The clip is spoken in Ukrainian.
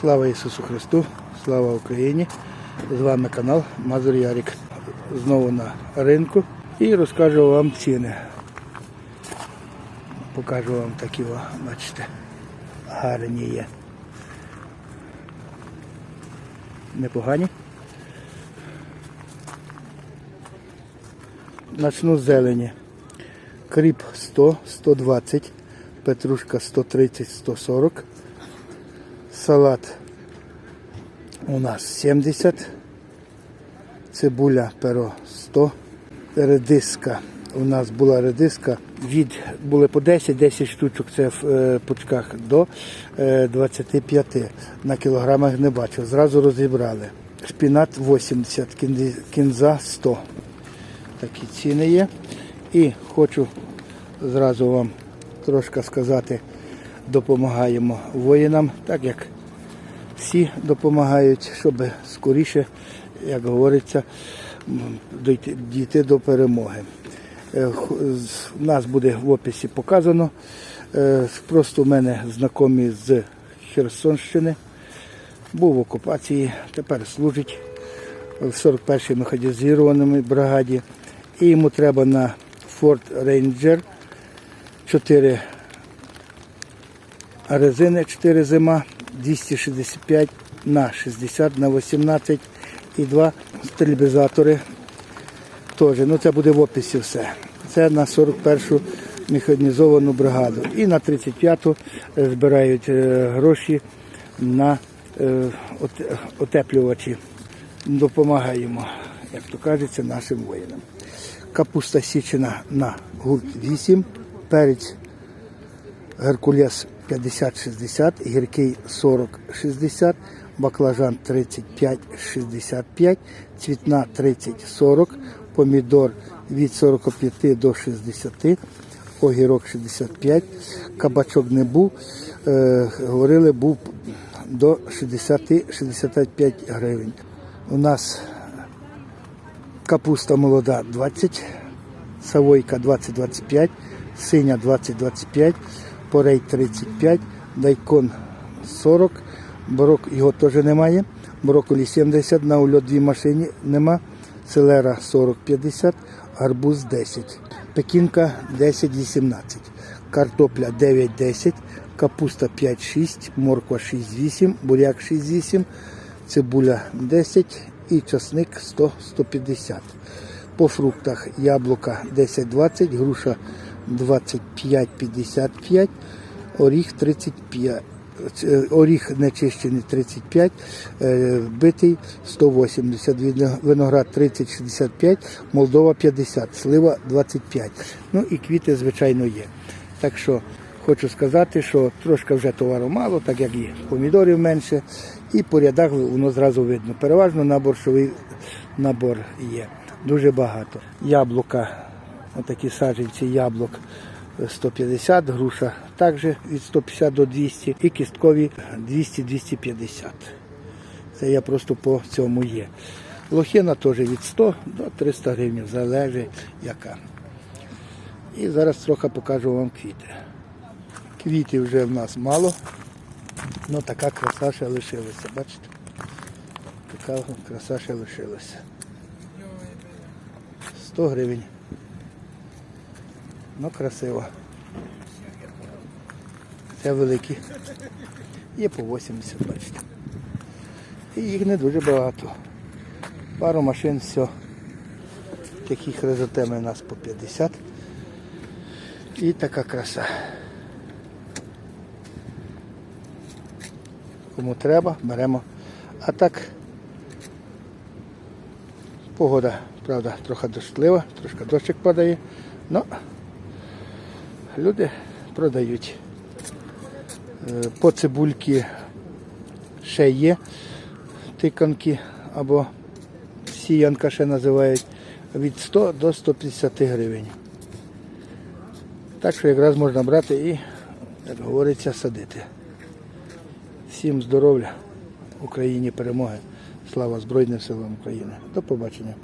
Слава Ісусу Христу, слава Україні! З вами канал Мазур Ярік. Знову на ринку і розкажу вам ціни. Покажу вам такі, бачите, гарні є. Непогані. Начну з зелені. Кріп 100, 120, петрушка 130, 140. Салат у нас 70, цибуля перо 100, редиска. У нас була редиска від були по 10, 10 штучок, це в е, пучках до е, 25 на кілограмах не бачив. Зразу розібрали. Шпінат 80, кінза 100. Такі ціни є. І хочу зразу вам трошки сказати, допомагаємо воїнам, так як всі допомагають, щоб скоріше, як говориться, дійти, до перемоги. Е, У нас буде в описі показано. Е, Просто в мене знайомі з Херсонщини. Був в окупації, тепер служить в 41-й механізованій бригаді. І йому треба на Ford Ranger 4 резини 4 зима, 265 на 60 на 18 і два стабілізатори теж. Ну це буде в описі все. Це на 41-шу механізовану бригаду. І на 35-ту е, збирають е, гроші на е, отеплювачі. Допомагаємо, як то кажеться, нашим воїнам. Капуста січена на гурт 8, перець Геркулес 50-60, гіркий 40-60, баклажан 35-65, цвітна 30-40, помідор від 45 до 60, огірок 65, кабачок не був, е, говорили, був до 60-65 гривень. У нас Капуста молода 20, савойка 20-25, синя 20-25, порей 35, дайкон 40, борок його теж немає, брокколі 70, на ульот дві машині нема, селера 40-50, гарбуз 10, пекінка 10-18, картопля 9-10, капуста 5-6, морква 6-8, буряк 6-8, цибуля 10 і часник 100-150. По фруктах яблука 10-20, груша 25-55, оріх 35. е, Оріх нечищений 35, е, битий 180, виноград 30-65, Молдова 50, слива 25. Ну і квіти, звичайно, є. Так що хочу сказати, що трошки вже товару мало, так як і помідорів менше, і по рядах воно зразу видно. Переважно на борщовий набор є. Дуже багато. Яблука, отакі саджанці яблук 150, груша також від 150 до 200 і кісткові 200-250. Це я просто по цьому є. Лохина теж від 100 до 300 гривень, залежить яка. І зараз трохи покажу вам квіти. Квітів вже в нас мало, але така краса ще лишилася, бачите? Така краса ще лишилася. 100 гривень. Ну, красиво. Це великі. Є по 80, бачите. І їх не дуже багато. Пару машин, все. Такі хризотеми у нас по 50. І така краса. Кому треба, беремо. А так, погода, правда, трохи дощлива, трошки дощик падає, але люди продають. Е, По цибульки ще є тиканки або сіянка ще називають від 100 до 150 гривень. Так що якраз можна брати і, як говориться, садити. Всім здоров'я, Україні перемоги. Слава Збройним силам України. До побачення.